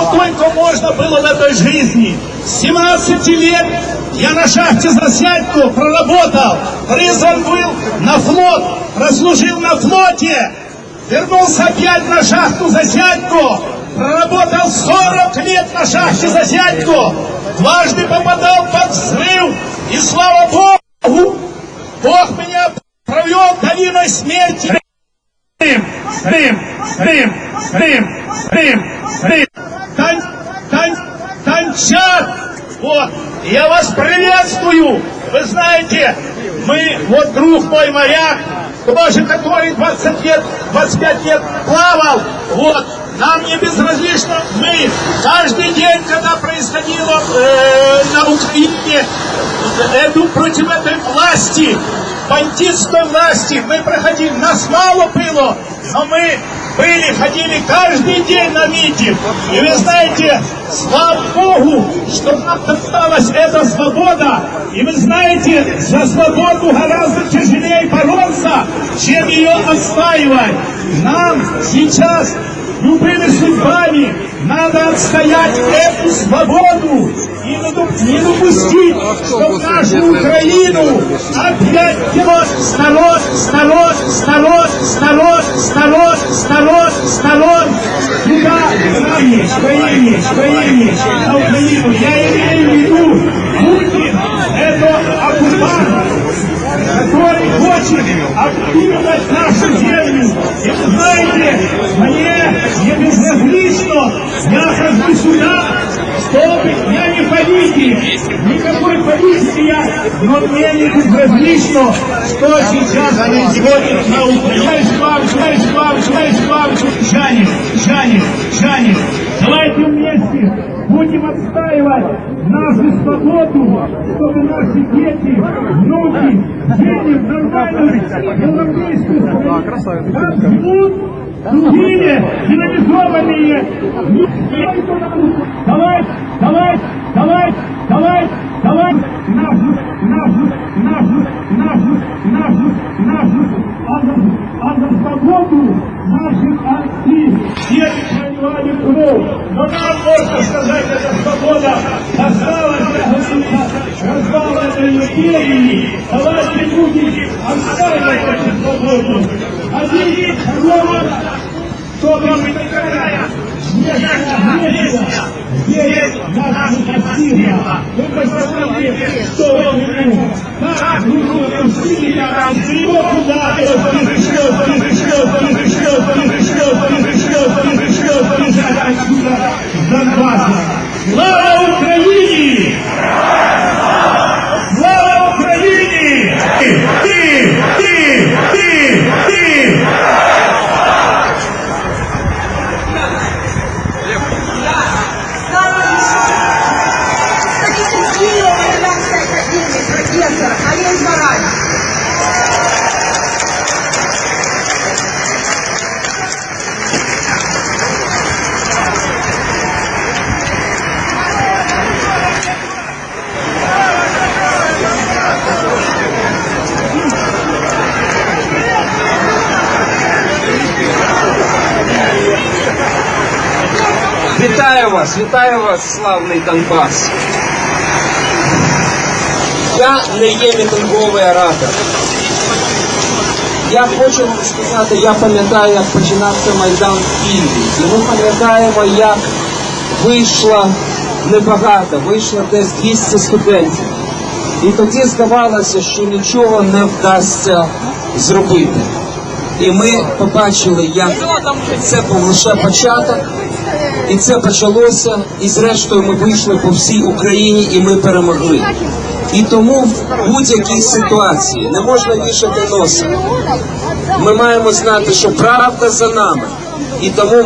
что только можно было в этой жизни. С 17 лет я на шахте Засядьку проработал, призван был на флот, прослужил на флоте, вернулся опять на шахту Засядьку, проработал 40 лет на шахте Засядьку, дважды попадал под взрыв, и слава Богу, Бог меня провел долиной смерти. Рим, Рим, Рим, Рим, Рим, Рим. Тан, тан, танчат. Вот. Я вас приветствую. Вы знаете, мы, вот друг мой моряк, тоже который 20 лет, 25 лет плавал, вот, нам не безразлично, мы каждый день, когда происходило э, на Украине эту, против этой власти, бандитской власти, мы проходили, нас мало было, но мы были, ходили каждый день на митинг. И вы знаете, слава Богу, что нам досталась эта свобода. И вы знаете, за свободу гораздо тяжелее бороться, чем ее отстаивать. Нам сейчас любыми судьбами надо отстоять эту свободу и не допустить, чтобы нашу Украину опять делось с народ, с народ, с народ, с народ, с народ, с народ, с народ. Туда, в Украине, в Украине, на Украину. Никакой политики я, но мне не безразлично, что сейчас происходит на Украине. Славич, Славич, Славич, Славич, Славич, Жанин, Жанин, Жанин, давайте вместе будем отстаивать нашу свободу, чтобы наши дети, внуки жили в нормальной европейской стране. Как живут другие цивилизованные. Давай, давай, давай, давай, давай нашу, нашу, нашу, нашу, нашу, нашу, за свободу наших отцы все проливали кровь. Но нам, можно сказать, эта свобода осталась разбавленной империи. Давайте будем отстаивать эту свободу. Один город, только мы Николая. Здесь нас красиво. Вы посмотрите, что он ему. Нас нужно усилия, его куда-то, пришлет, пришлет, пришлет. Олег Барань. Вітаю вас, вітаю вас, славний Донбас. Я не є мітинговий оратор. Я хочу вам сказати, я пам'ятаю, як починався Майдан в Києві. І ми пам'ятаємо, як вийшло небагато, вийшло десь 200 студентів. І тоді здавалося, що нічого не вдасться зробити. І ми побачили, як це був лише початок, і це почалося, і зрештою ми вийшли по всій Україні і ми перемогли. І тому в будь-якій ситуації не можна вішати носа. Ми маємо знати, що правда за нами. І тому